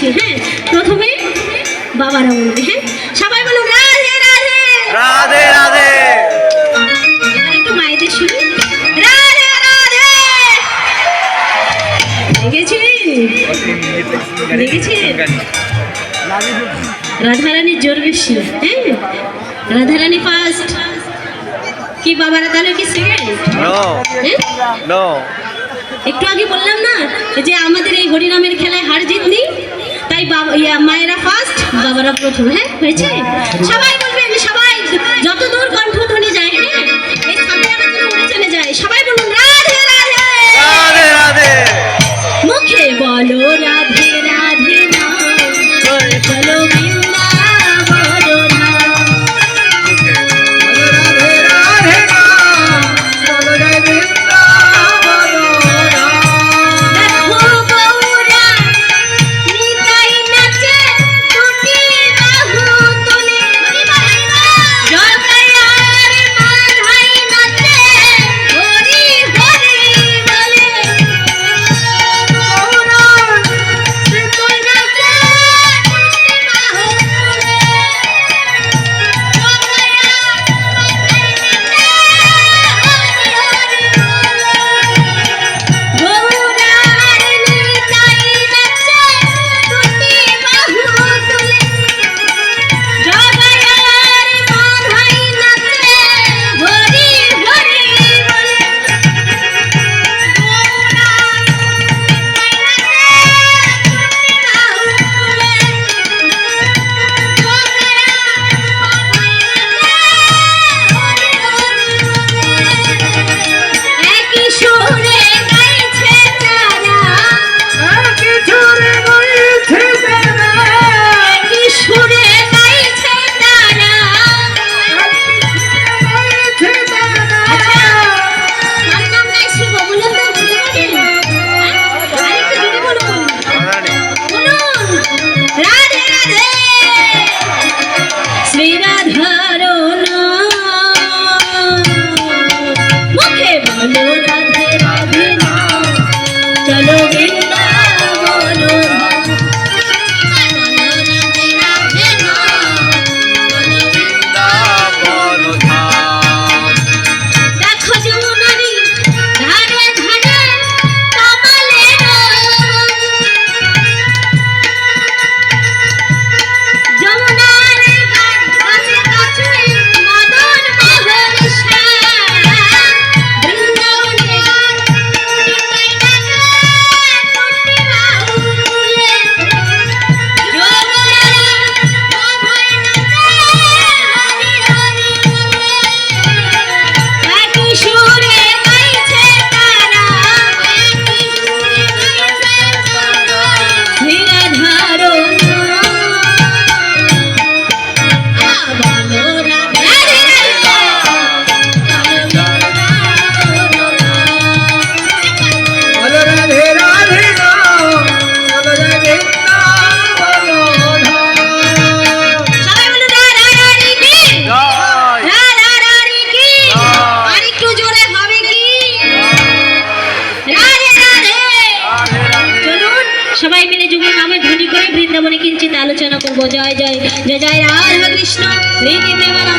বলছি হ্যাঁ? প্রথমে বাবারা বলবে হ্যাঁ? সবাই বলুন রাধে রাধে! রাধে রাধে! একটু মায়েদের শুনি। রাধে রাধে! দেখেছেন? দেখেছেন? রাধারানীর জোর বেশি হ্যাঁ? রাধারানী ফার্স্ট কি বাবারা তাহলে কি সেকেন্ড হ্যাঁ? একটু আগে বললাম না যে আমাদের এই হরিনামের খেলায় হার জিত নেই মায়েরা ফার্স্ট বাবারা প্রথম হ্যাঁ? হয়েছে? হ্যাঁ। সবাই आलोचना को बजाय जय जय जय राधा कृष्ण।